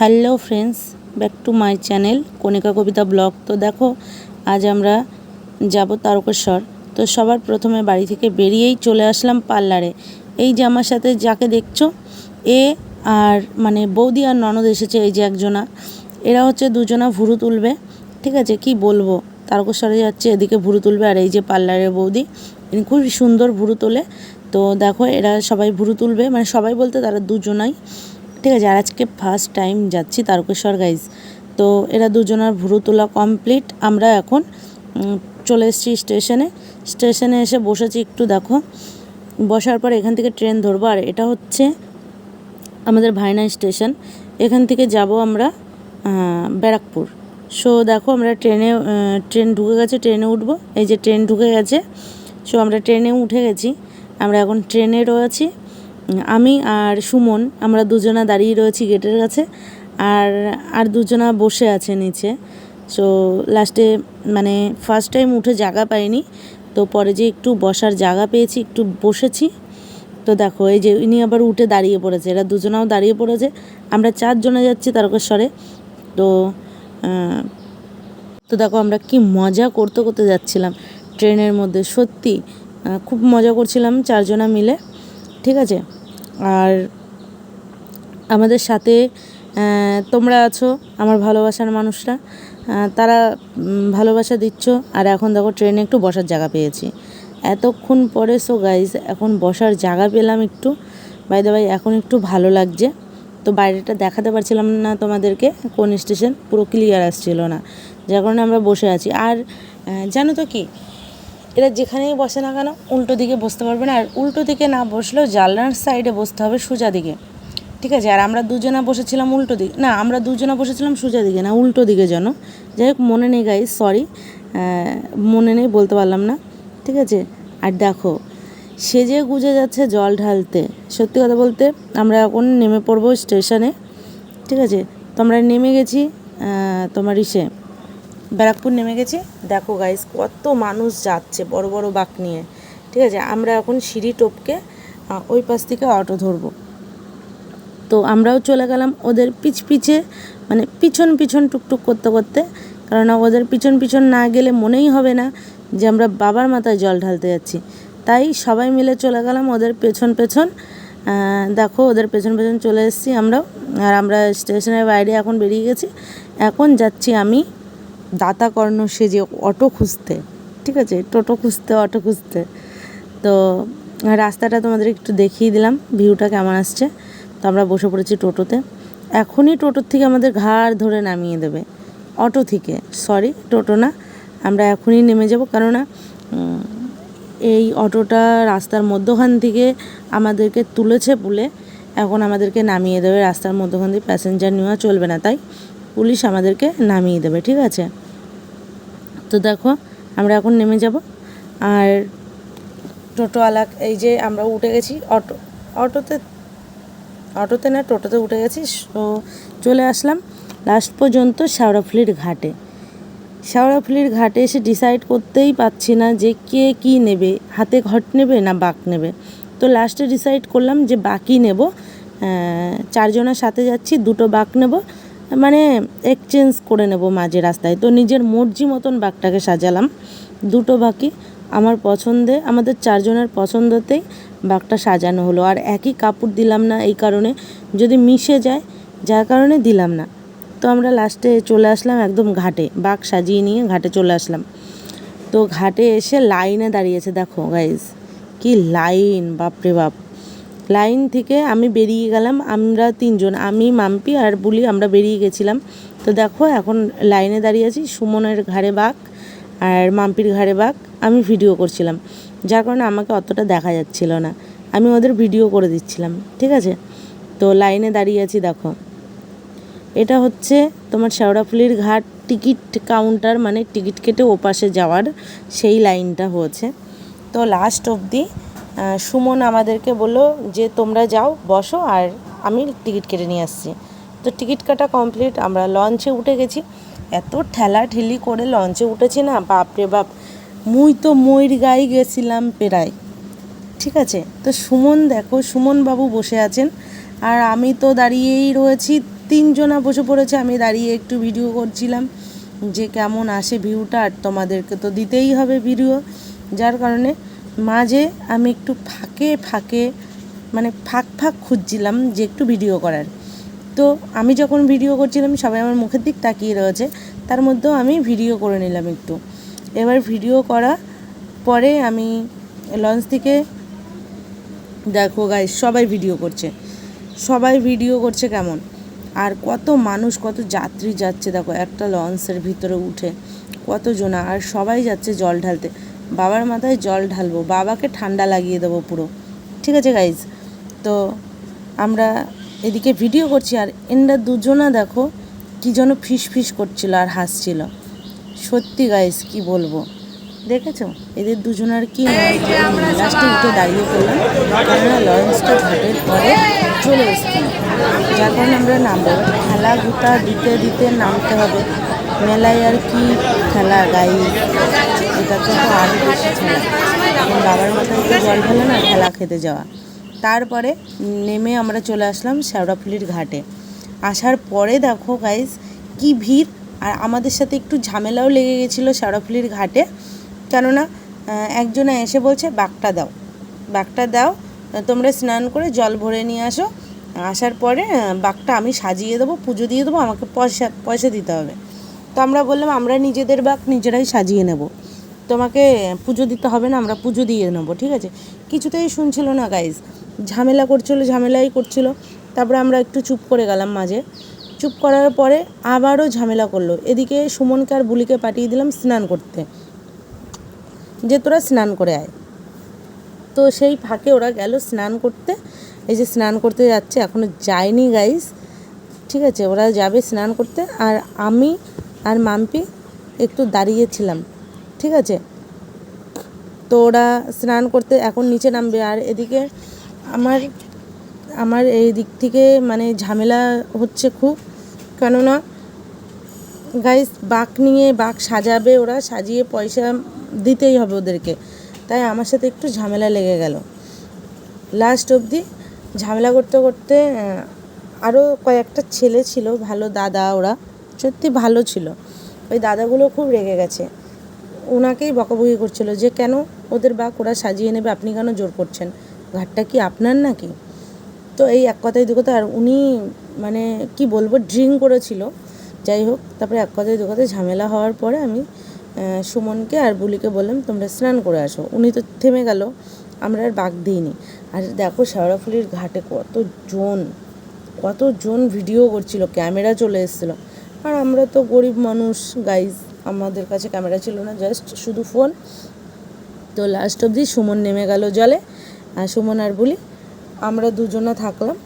Hello friends, back to my channel Kanika Kabita blog. তো দেখো, আজ আমরা যাব তারকেশ্বর। তো সবার প্রথমে বাড়ি থেকে বেরিয়েই চলে আসলাম পার্লারে। এই যে আমার সাথে যাকে দেখছ, এ আর মানে বৌদি আর ননদ এসেছে এই যে একজনা। এরা হচ্ছে দুজনা ভুরু তুলবে। ঠিক আছে, কি বলব? তারকেশ্বরে যাচ্ছে, এদিকে ভুরু তুলবে আর এই যে পার্লারের বৌদি। খুবই সুন্দর ভুরু তোলে। তো দেখো, এরা সবাই ভুরু তুলবে। মানে সবাই বলতে তারা দুজনাই। ঠিক আছে আর আজকে ফার্স্ট টাইম যাচ্ছি তারকেশ্বর গাইজ তো এরা দুজনার ভুরু তোলা কমপ্লিট আমরা এখন চলে এসেছি স্টেশনে স্টেশনে এসে বসেছি একটু, দেখো। বসার পর এখান থেকে ট্রেন ধরবো। আর এটা হচ্ছে আমাদের ভাইনা স্টেশন এখান থেকে যাব আমরা ব্যারাকপুর। সো দেখো, আমরা ট্রেনে ট্রেন ঢুকে গেছে ট্রেনে উঠবো। এই যে ট্রেন ঢুকে গেছে। সো আমরা ট্রেনে উঠে গেছি। আমরা এখন ট্রেনে রয়েছি। আমি আর সুমন, আমরা দুজনা দাঁড়িয়ে রয়েছি গেটের কাছে, আর আর দুজনা বসে আছে নিচে। সো লাস্টে মানে ফার্স্ট টাইম উঠে জায়গা পাইনি, তো পরে যে একটু বসার জায়গা পেয়েছি, একটু বসেছি। তো দেখো, এই যে ইনি আবার উঠে দাঁড়িয়ে পড়েছে, এরা দুজনাও দাঁড়িয়ে পড়েছে। আমরা চারজনে যাচ্ছি তারকেশ্বরে। তো তো দেখো, আমরা কি মজা করতে করতে যাচ্ছিলাম ট্রেনের মধ্যে, সত্যি। খুব মজা করছিলাম চারজনা মিলে, ঠিক আছে? আর আমাদের সাথে তোমরা আছো, আমার ভালোবাসার মানুষরা। তারা ভালোবাসা দিচ্ছ। আর এখন দেখো ট্রেনে একটু বসার জায়গা পেয়েছি। এতক্ষণ পরে সো গাইজ এখন বসার জায়গা পেলাম একটু। বাই ভাই এখন একটু ভালো লাগছে। তো বাইরেটা দেখাতে পারছিলাম না তোমাদেরকে, কোন স্টেশন পুরো ক্লিয়ার আসছিল না। যার কারণে আমরা বসে আছি। আর জানো তো কি? এরা যেখানেই বসে না কেন উল্টো দিকে বসতে পারবে না, আর উল্টো দিকে না বসলেও জানলার সাইডে বসতে হবে সোজা দিকে। ঠিক আছে? আর আমরা দুজনা বসেছিলাম উল্টো দিকে না, আমরা দুজনা বসেছিলাম সোজা দিকে না, উল্টো দিকে যেন। যাই হোক, মনে নেই গাই সরি মনে নেই, বলতে পারলাম না। ঠিক আছে? আর দেখো, সেজে গুজে যাচ্ছে জল ঢালতে। সত্যি কথা বলতে, আমরা এখন নেমে পড়ব স্টেশনে ঠিক আছে? তো আমরা নেমে গেছি তোমার ইসে। ব্যারাকপুর নেমে গেছি। দেখো গাইস কত মানুষ যাচ্ছে বড় বড় বাঁক নিয়ে। ঠিক আছে, আমরা এখন সিঁড়ি টপকে ওই পাশ থেকে অটো ধরবো। তো আমরাও চলে গেলাম ওদের পিছ পিছে মানে পিছন পিছন টুকটুক করতে করতে। কারণ ওদের পিছন পিছন না গেলে মনেই হবে না যে আমরা বাবার মাথায় জল ঢালতে যাচ্ছি। তাই সবাই মিলে চলে গেলাম ওদের পেছন পেছন। দেখো ওদের পেছন পেছন চলে এসেছি আমরাও। আর আমরা স্টেশনের বাইরে এখন বেরিয়ে গেছি। এখন যাচ্ছি আমি দাতা কর্ণ সেজে অটো খুঁজতে, ঠিক আছে? টোটো খুঁজতে, অটো খুঁজতে। তো রাস্তাটা তোমাদের একটু দেখিয়ে দিলাম, ভিউটা কেমন আসছে। তো আমরা বসে পড়েছি টোটোতে। এখনই টোটোর থেকে আমাদের ঘাড় ধরে নামিয়ে দেবে। অটো থেকে, সরি, টোটো না। আমরা এখনই নেমে যাব, কেননা এই অটোটা রাস্তার মধ্যখান থেকে আমাদেরকে তুলেছে বলে এখন আমাদেরকে নামিয়ে দেবে। রাস্তার মধ্যখান দিয়ে প্যাসেঞ্জার নেওয়া চলবে না, তাই? পুলিশ আমাদেরকে নামিয়ে দেবে, ঠিক আছে? তো দেখো, আমরা এখন নেমে যাব। আর টোটোওয়ালা, এই যে আমরা উঠে গেছি, অটো, অটোতে অটোতে না, টোটোতে উঠে গেছি তো চলে আসলাম লাস্ট পর্যন্ত শেওড়াফুলির ঘাটে। শেওড়াফুলির ঘাটে এসে ডিসাইড করতেই পারছি না যে কে কি নেবে, হাতে ঘট নেবে না বাঁক নেবে। তো লাস্টে ডিসাইড করলাম যে বাকি নেব। চারজনের সাথে যাচ্ছি, দুটো বাঁক নেব। মানে এক্সচেঞ্জ করে নেব মাঝে রাস্তায়। তো নিজের মর্জি মতন বাঘটাকে সাজালাম। দুটো বাকি আমার পছন্দে, আমাদের চারজনের পছন্দতেই বাঘটা সাজানো হলো। আর একই কাপড় দিলাম না এই কারণে যদি মিশে যায়, যার কারণে দিলাম না। তো আমরা লাস্টে চলে আসলাম একদম ঘাটে, বাঘ সাজিয়ে নিয়ে ঘাটে চলে আসলাম। তো ঘাটে এসে লাইনে দাঁড়িয়েছে, দেখো গাইজ কি লাইন বাপরে বাপ। লাইন থেকে আমি বেরিয়ে গেলাম, আমরা তিনজন, আমি, মাম্পি আর বুলি, আমরা বেরিয়ে গেছিলাম। তো দেখো, এখন লাইনে দাঁড়িয়ে আছি, সুমনের ঘাড়ে বাঘ আর মাম্পির ঘাড়ে বাঘ। আমি ভিডিও করছিলাম, যার কারণে আমাকে অতটা দেখা যাচ্ছিল না। আমি ওদের ভিডিও করে দিচ্ছিলাম, ঠিক আছে? তো লাইনে দাঁড়িয়ে আছি, দেখো। এটা হচ্ছে তোমার শেওড়াফুলির ঘাট, টিকিট কাউন্টার মানে টিকিট কেটে ওপাশে যাওয়ার সেই লাইনটা হয়েছে। তো লাস্ট অবধি সুমন আমাদেরকে বলল যে, তোমরা যাও, বসো আর আমি টিকিট কেটে নিয়ে আসছি। তো টিকিট কাটা কমপ্লিট, আমরা লঞ্চে উঠে গেছি। এত ঠেলা ঠেলি করে লঞ্চে উঠেছি না, বাপরে বাপ। মুই তো ময়ূর গাই গেছিলাম প্রায়, ঠিক আছে? তো সুমন দেখো, সুমন বাবু বসে আছেন। আর আমি তো দাঁড়িয়েই রয়েছি, তিনজনা বসে পড়েছে, আমি দাঁড়িয়ে একটু ভিডিও করছিলাম যে, কেমন আসে ভিউটা, আর তোমাদেরকে তো দিতেই হবে ভিডিও। যার কারণে মাঝে আমি একটু ফাঁকে ফাঁকে মানে ফাঁক ফাঁক খুঁজছিলাম যে একটু ভিডিও করার। তো আমি যখন ভিডিও করছিলাম, সবাই আমার মুখের দিক তাকিয়ে রয়েছে, তার মধ্যেও আমি ভিডিও করে নিলাম একটু। এবার ভিডিও করা পরে আমি লঞ্চ থেকে, দেখো গাই সবাই ভিডিও করছে। সবাই ভিডিও করছে কেমন? আর কত মানুষ, কত যাত্রী যাচ্ছে, দেখো একটা লঞ্চের ভিতরে উঠে কত জনা আর সবাই যাচ্ছে জল ঢালতে। বাবার মাথায় জল ঢালবো বাবাকে ঠান্ডা লাগিয়ে দেবো পুরো। ঠিক আছে গাইজ তো আমরা এদিকে ভিডিও করছি আর এনরা দুজনা দেখো কি যেন ফিস ফিস করছিল আর হাসছিল। সত্যি গাইজ কি বলব? দেখেছ? এদের দুজনের কি লাস্টে উঠে দাঁড়িয়ে পড়লাম কেননা লরেন্সটা ঘাটের পরে চলে এসেছিল যার কারণে আমরা নামবো। খেলা গুটা দিতে দিতে নামতে হবে। মেলায় আর কি খেলা গাই এটা তো তো আরও বেশি খেলা বাবার মাথায় জল ঢালে না খেলা খেতে যাওয়া। তারপরে নেমে আমরা চলে আসলাম শ্যাওড়াফুলির ঘাটে। আসার পরে দেখো গাইজ কি ভিড়। আর আমাদের সাথে একটু ঝামেলাও লেগে গেছিল শ্যাওড়াফুলির ঘাটে। কেননা একজনে এসে বলছে, বাঘটা দাও। বাঘটা দাও, তোমরা স্নান করে জল ভরে নিয়ে আসো। আসার পরে, বাঘটা আমি সাজিয়ে দেবো, পুজো দিয়ে দেবো, আমাকে পয়সা পয়সা দিতে হবে। তো আমরা বললাম, আমরা নিজেদের বাঘ, নিজেরাই সাজিয়ে নেব। তোমাকে পুজো দিতে হবে না, আমরা পুজো দিয়ে নেব, ঠিক আছে? কিছুতেই শুনছিল না গাইজ ঝামেলা করছিল, ঝামেলাই করছিল। তারপরে আমরা একটু চুপ করে গেলাম মাঝে। চুপ করার পরে আবারও ঝামেলা করল। এদিকে সুমনকে আর বুলিকে পাঠিয়ে দিলাম স্নান করতে। যে তোরা স্নান করে আয়। তো সেই ফাঁকে ওরা গেল স্নান করতে। এই যে স্নান করতে যাচ্ছে এখনও যায়নি গাইস ঠিক আছে, ওরা যাবে স্নান করতে। আর আমি আর মাম্পি একটু দাঁড়িয়েছিলাম। ঠিক আছে? তো ওরা স্নান করতে এখন নিচে নামবে। আর এদিকে আমার আমার এই দিক থেকে মানে ঝামেলা হচ্ছে খুব। কেননা গাইস বাঘ নিয়ে বাঘ সাজাবে ওরা, সাজিয়ে পয়সা দিতেই হবে ওদেরকে। তাই আমার সাথে একটু ঝামেলা লেগে গেল। লাস্ট অবধি ঝামেলা করতে করতে আরও কয়েকটা ছেলে ছিল, ভালো দাদা ওরা, সত্যি ভালো ছিল। ওই দাদাগুলো খুব রেগে গেছে। ওনাকেই বকাবকি করছিল যে, কেন ওদের বাঘ ওরা সাজিয়ে নেবে? আপনি কেন জোর করছেন? ঘাটটা কি আপনার নাকি? তো এই এক কথায় দু কথা, আর উনি মানে কি বলব, ড্রিঙ্ক করেছিল। যাই হোক, তারপরে এক কথায় দু কথায় ঝামেলা হওয়ার পরে আমি সুমনকে আর বুলিকে বললাম, তোমরা স্নান করে আসো। উনি তো থেমে গেল, আমরা আর বাঘ দিইনি। আর দেখো শেওড়াফুলির ঘাটে কত জন কত জন ভিডিও করছিল, ক্যামেরা চলে এসেছিল। আর আমরা তো গরিব মানুষ গাইজ আমাদের কাছে ক্যামেরা ছিল না জাস্ট শুধু ফোন তো লাস্ট অবধি সুমন নেমে গেল জলে। আর সুমন আর বলি, আমরা দুজনে থাকলাম।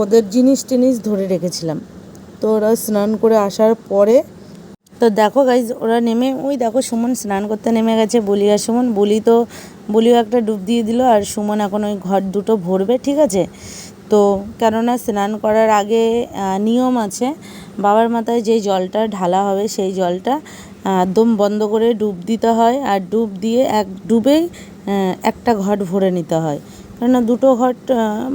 ওদের জিনিস টিনিস ধরে রেখেছিলাম। তো ওরা স্নান করে আসার পরে, তো দেখো গাইজ ওরা নেমে, ওই দেখো সুমন স্নান করতে নেমে গেছে বলি আর সুমন। বলি তো, বলিও একটা ডুব দিয়ে দিল আর সুমন এখন ওই ঘর দুটো ভরবে, ঠিক আছে? তো কেননা স্নান করার আগে নিয়ম আছে, বাবার মাথায় যে জলটা ঢালা হবে সেই জলটা একদম বন্ধ করে ডুব দিতে হয় আর ডুব দিয়ে এক, ডুবেই একটা ঘট ভরে নিতে হয়। কেননা দুটো ঘট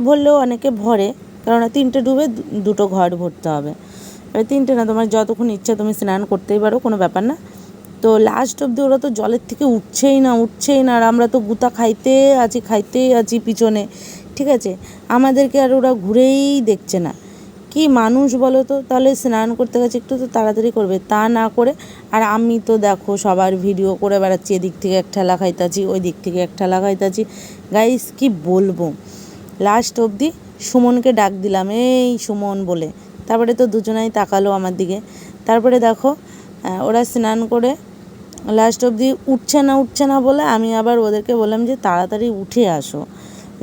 ভরলেও অনেকে ভরে, কেননা তিনটে ডুবে দুটো ঘট ভরতে হবে। এবার তিনটে না, তোমার যতক্ষণ ইচ্ছা তুমি স্নান করতেই পারো, কোনো ব্যাপার না। তো লাস্ট অবধি ওরা তো জলের থেকে উঠছেই না উঠছেই না, আর আমরা তো গুতা খাইতে আছি, খাইতেই আছি পিছনে। ঠিক আছে? আমাদেরকে আর ওরা ঘুরেই দেখছে না। কি মানুষ বলো তো? তাহলে স্নান করতে গেছে, একটু তো তাড়াতাড়ি করবে। তা না করে, আর আমি তো দেখো সবার ভিডিও করে বেড়াচ্ছি, এদিক থেকে এক ঠেলা খাইতাছি, ওই দিক থেকে এক ঠেলা খাইতাছি। গাইস কি বলব? লাস্ট অবধি সুমনকে ডাক দিলাম, এই সুমন বলে। তারপরে তো দুজনাই তাকালো আমার দিকে। তারপরে দেখো ওরা স্নান করে লাস্ট অবধি উঠছে না উঠছে না বলে আমি আবার ওদেরকে বললাম যে, তাড়াতাড়ি উঠে আসো।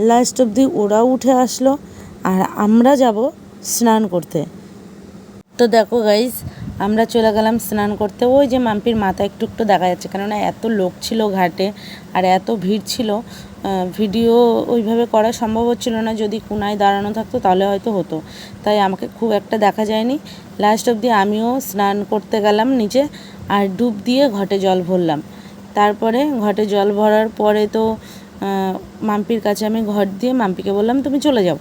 লাস্ট অবধি ওরাও উঠে আসলো আর আমরা যাব স্নান করতে। তো দেখো গাইজ আমরা চলে গেলাম স্নান করতে। ওই যে মাম্পির মাথা একটু একটু দেখা যাচ্ছে, কেননা এত লোক ছিল ঘাটে আর এত ভিড় ছিল ভিডিও ওইভাবে করা সম্ভব হচ্ছিল না। যদি কোনায় দাঁড়ানো থাকতো তাহলে হয়তো হতো। তাই আমাকে খুব একটা দেখা যায়নি। লাস্ট অবধি আমিও স্নান করতে গেলাম নিচে আর ডুব দিয়ে ঘটে জল ভরলাম। তারপরে ঘটে জল ভরার পরে তো মাম্পির কাছে আমি ঘর দিয়ে মাম্পিকে বললাম, তুমি চলে যাও।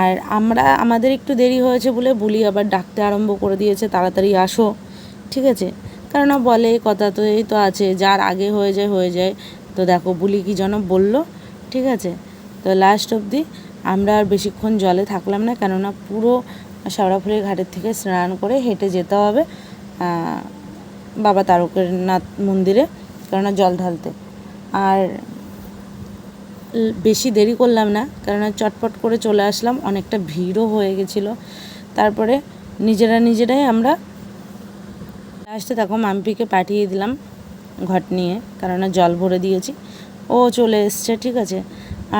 আর আমরা, আমাদের একটু দেরি হয়েছে বলে বুলি আবার ডাকতে আরম্ভ করে দিয়েছে, তাড়াতাড়ি আসো। ঠিক আছে? কেননা বলে কথা তো, এই তো আছে, যার আগে হয়ে যায় হয়ে যায়। তো দেখো, বুলি কি যেন বলল, ঠিক আছে? তো লাস্ট অবধি আমরা আর বেশিক্ষণ জলে থাকলাম না, কেননা পুরো শেওড়াফুলি ঘাটের থেকে স্নান করে হেঁটে যেতে হবে বাবা তারকের নাথ মন্দিরে, কেননা জল ঢালতে। আর বেশি দেরি করলাম না কেননা চটপট করে চলে আসলাম, অনেকটা ভিড়ও হয়ে গেছিল। তারপরে নিজেরা নিজেরাই আমরা লাস্টে দেখো মাম্পিকে পাঠিয়ে দিলাম ঘট নিয়ে কেননা জল ভরে দিয়েছি। ও চলে এসছে, ঠিক আছে?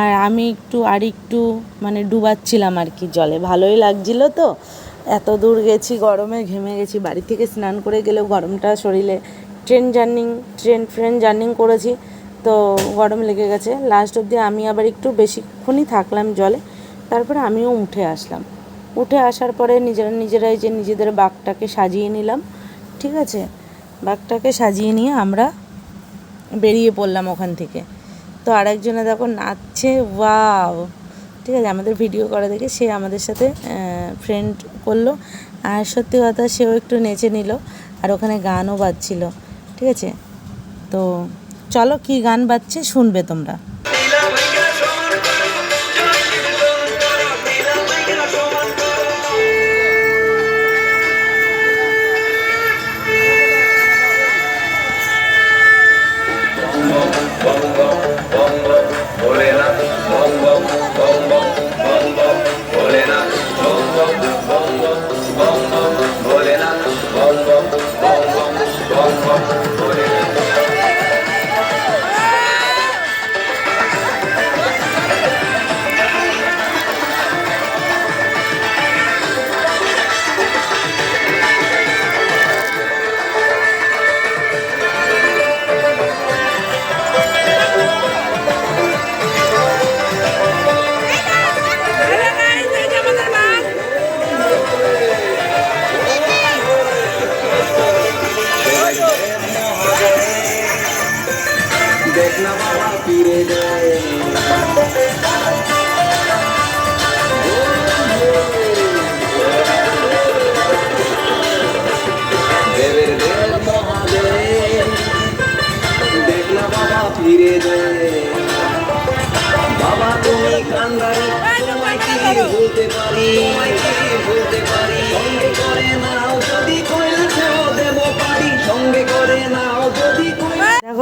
আর আমি একটু, আর একটু মানে ডুবাচ্ছিলাম আর কি জলে। ভালোই লাগছিল তো। এত দূর গেছি, গরমে ঘেমে গেছি, বাড়ি থেকে স্নান করে গেলেও গরমটা শরীরে। Train journeying, train train journeying করেছি। তো গরম লেগে গেছে। লাস্ট অবধি আমি আবার একটু বেশিক্ষণই থাকলাম জলে। তারপরে আমিও উঠে আসলাম। উঠে আসার পরে নিজেরা নিজেরাই যে নিজেদের বাঘটাকে সাজিয়ে নিলাম, ঠিক আছে? বাঘটাকে সাজিয়ে নিয়ে আমরা বেরিয়ে পড়লাম ওখান থেকে। তো আরেকজনে দেখো নাচছে, ওয়াও! ঠিক আছে, আমাদের ভিডিও করা দেখে সে আমাদের সাথে ফ্রেন্ড করল। আর সত্যি কথা, সেও একটু নেচে নিল। আর ওখানে গানও বাজছিল। ঠিক আছে? তো চলো কি গান বাজছে শুনবে তোমরা।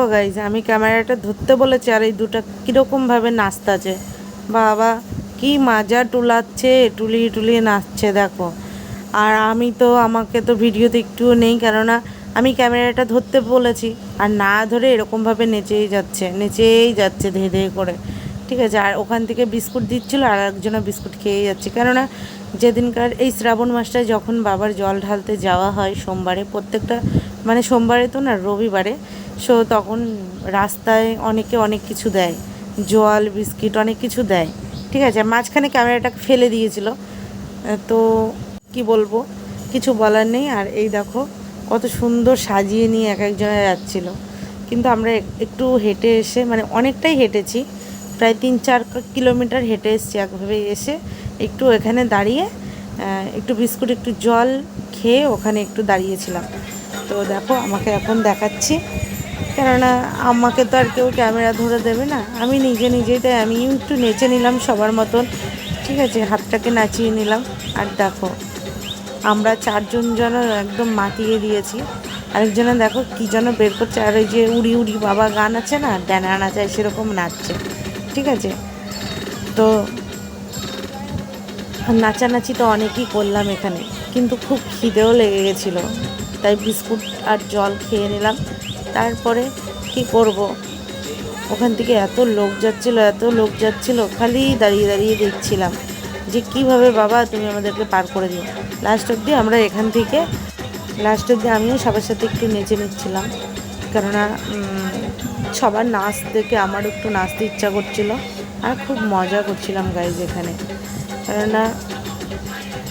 দেখো গাইজ আমি ক্যামেরাটা ধরতে বলেছি আর এই দুটা কীরকমভাবে নাচতাছে। বাবা, কি মাজা টুলাচ্ছে টুলিয়ে টুলিয়ে নাচছে দেখো। আর আমি তো, আমাকে তো ভিডিওতে একটুও নেই, কেননা আমি ক্যামেরাটা ধরতে বলেছি। আর না ধরে এরকমভাবে নেচেই যাচ্ছে নেচেই যাচ্ছে ধেয়ে ধে করে। ঠিক আছে, আর ওখান থেকে বিস্কুট দিচ্ছিল, আর একজনও বিস্কুট খেয়ে যাচ্ছে। কেননা যেদিনকার এই শ্রাবণ মাসটায় যখন বাবার জল ঢালতে যাওয়া হয় সোমবারে, প্রত্যেকটা মানে সোমবারে তো না, রবিবারে, সো তখন রাস্তায় অনেকে অনেক কিছু দেয়। জল, বিস্কিট অনেক কিছু দেয়। ঠিক আছে, মাঝখানে ক্যামেরাটা ফেলে দিয়েছিল। তো কি বলব, কিছু বলার নেই। আর এই দেখো, কত সুন্দর সাজিয়ে নিয়ে এক একজনে যাচ্ছিল। কিন্তু আমরা একটু হেঁটে এসে মানে অনেকটাই হেঁটেছি। প্রায় তিন চার কিলোমিটার হেঁটে এসেছি, একভাবে এসে একটু এখানে দাঁড়িয়ে একটু বিস্কুট, একটু জল খেয়ে ওখানে একটু দাঁড়িয়েছিলাম। তো দেখো, আমাকে এখন দেখাচ্ছি। কেননা আমাকে তো আর কেউ ক্যামেরা ধরে দেবে না। আমি নিজে নিজেই তাই, আমি একটু নেচে নিলাম সবার মতন। ঠিক আছে, হাতটাকে নাচিয়ে নিলাম। আর দেখো, আমরা চারজন যেন একদম মাতিয়ে দিয়েছি। আরেকজনে দেখো কী যেন বের করছে। আর ওই যে উড়ি উড়ি বাবা গান আছে না ড্যানা নাচায় সেরকম নাচছে। ঠিক আছে? তো নাচানাচি তো অনেকই করলাম এখানে, কিন্তু খুব খিদেও লেগে গেছিল। তাই বিস্কুট আর জল খেয়ে নিলাম। তারপরে কি করব? ওখান থেকে এত লোক যাচ্ছিল, এত লোক যাচ্ছিল, খালি দাঁড়িয়ে দাঁড়িয়ে দেখছিলাম যে কীভাবে বাবা তুমি আমাদেরকে পার করে দিও। লাস্ট অবধি আমরা এখান থেকে লাস্ট অবধি আমিও সবার সাথে একটু নেচে নিচ্ছিলাম। কেননা সবার নাচ দেখে আমার একটু নাচতে ইচ্ছা করছিল। আর খুব মজা করছিলাম গাইজ এখানে। কেননা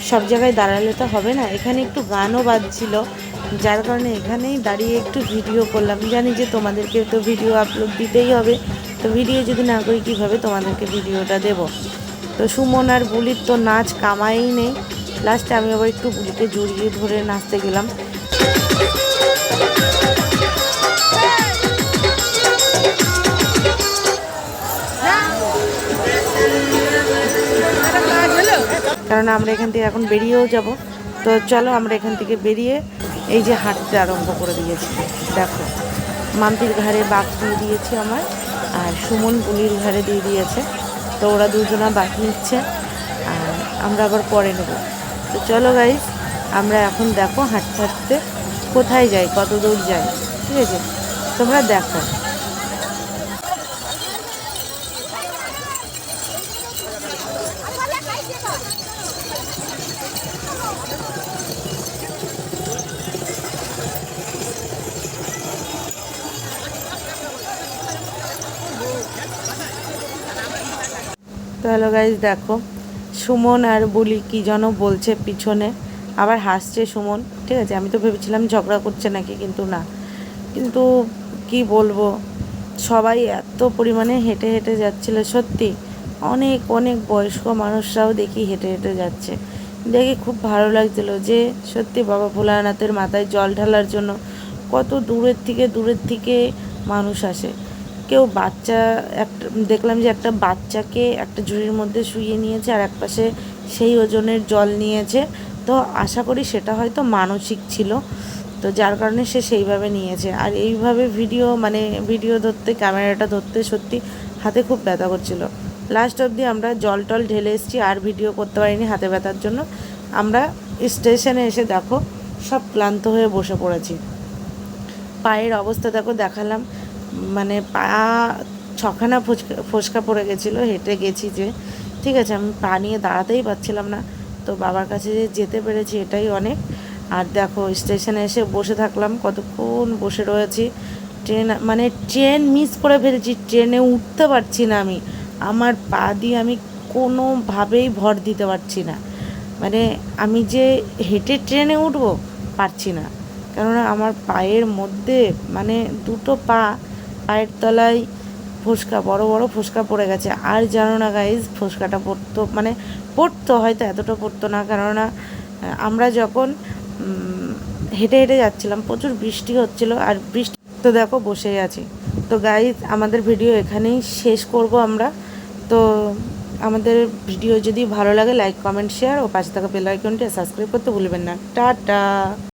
সব জায়গায় দাঁড়ালে তো হবে না। এখানে একটু গানও বাজছিল, যার কারণে এখানেই দাঁড়িয়ে একটু ভিডিও করলাম। জানি যে তোমাদেরকে তো ভিডিও আপলোড দিতেই হবে। তো ভিডিও যদি না করি, কীভাবে তোমাদেরকে ভিডিওটা দেব? তো সুমন আর বুলির তো নাচ কামাই নেই। লাস্টে আমি আবার একটু বুলিকে জড়িয়ে ধরে নাচতে গেলাম। কারণ আমরা এখান থেকে এখন বেরিয়েও যাব। তো চলো আমরা এখান থেকে বেরিয়ে এই যে হাঁটতে আরম্ভ করে দিয়েছি। দেখো মান্তির ঘাড়ে বাঘ দিয়ে দিয়েছি আমার, আর সুমন পুলির ঘাড়ে দিয়ে দিয়েছে। তো ওরা দুজনা বাঘ নিচ্ছে, আর আমরা আবার পরে নেব। তো চলো গাইজ আমরা এখন দেখো হাঁটতে হাঁটতে কোথায় যাই, কত দূর যাই, ঠিক আছে? তোমরা দেখো। হ্যালো গাইজ দেখো। সুমন আর বলি কি যেন বলছে পিছনে। আবার হাসছে সুমন, ঠিক আছে? আমি তো ভেবেছিলাম ঝগড়া করছে নাকি, কিন্তু না। কিন্তু কি বলব, সবাই এত পরিমাণে হেঁটে হেঁটে যাচ্ছিল, সত্যি। অনেক অনেক বয়স্ক মানুষরাও দেখি হেঁটে হেঁটে যাচ্ছে। দেখে খুব ভালো লাগছিল যে, সত্যি বাবা ভোলানাথের মাথায় জল ঢালার জন্য কত দূরের থেকে দূরের থেকে মানুষ আসে। কেউ বাচ্চা একটা, দেখলাম যে একটা বাচ্চাকে একটা ঝুড়ির মধ্যে শুইয়ে নিয়েছে আর একপাশে সেই ওজনের জল নিয়েছে। তো আশা করি সেটা হয়তো মানসিক ছিল। তো যার কারণে সে সেইভাবে নিয়েছে। আর এইভাবে ভিডিও মানে ভিডিও ধরতে, ক্যামেরাটা ধরতে সত্যি হাতে খুব ব্যথা করছিল। লাস্ট অবধি আমরা জল টল ঢেলে এসেছি, আর ভিডিও করতে পারিনি হাতে ব্যথার জন্য। আমরা স্টেশনে এসে দেখো, সব ক্লান্ত হয়ে বসে পড়েছি। পায়ের অবস্থা দেখো, দেখালাম। মানে পা ছখানা ফোচকা ফোসকা পড়ে গেছিল, হেঁটে গেছি যে। ঠিক আছে, আমি পা নিয়ে দাঁড়াতেই পারছিলাম না। তো বাবার কাছে যে যেতে পেরেছি এটাই অনেক। আর দেখো, স্টেশনে এসে বসে থাকলাম, কতক্ষণ বসে রয়েছি। ট্রেন মানে ট্রেন মিস করে ফেলেছি, ট্রেনে উঠতে পারছি না আমি। আমার পা দিয়ে আমি কোনোভাবেই ভর দিতে পারছি না। মানে আমি যে হেঁটে ট্রেনে উঠবো, পারছি না। কেননা আমার পায়ের মধ্যে মানে দুটো পা পায়ের তলায় ফোসকা, বড় বড় ফোসকা পড়ে গেছে। আর জানো না গাইজ ফোসকাটা পড়তো মানে পড়তো, হয়তো এতটা পড়তো না। কেননা আমরা যখন হেঁটে হেঁটে যাচ্ছিলাম, প্রচুর বৃষ্টি হচ্ছিল আর বৃষ্টি, তো দেখো, বসেই আছি। তো গাইজ আমাদের ভিডিও এখানেই শেষ করব আমরা। তো আমাদের ভিডিও যদি ভালো লাগে লাইক কমেন্ট শেয়ার ও পাশে থাকা বেল আইকনটি সাবস্ক্রাইব করতে ভুলবেন না। টাটা!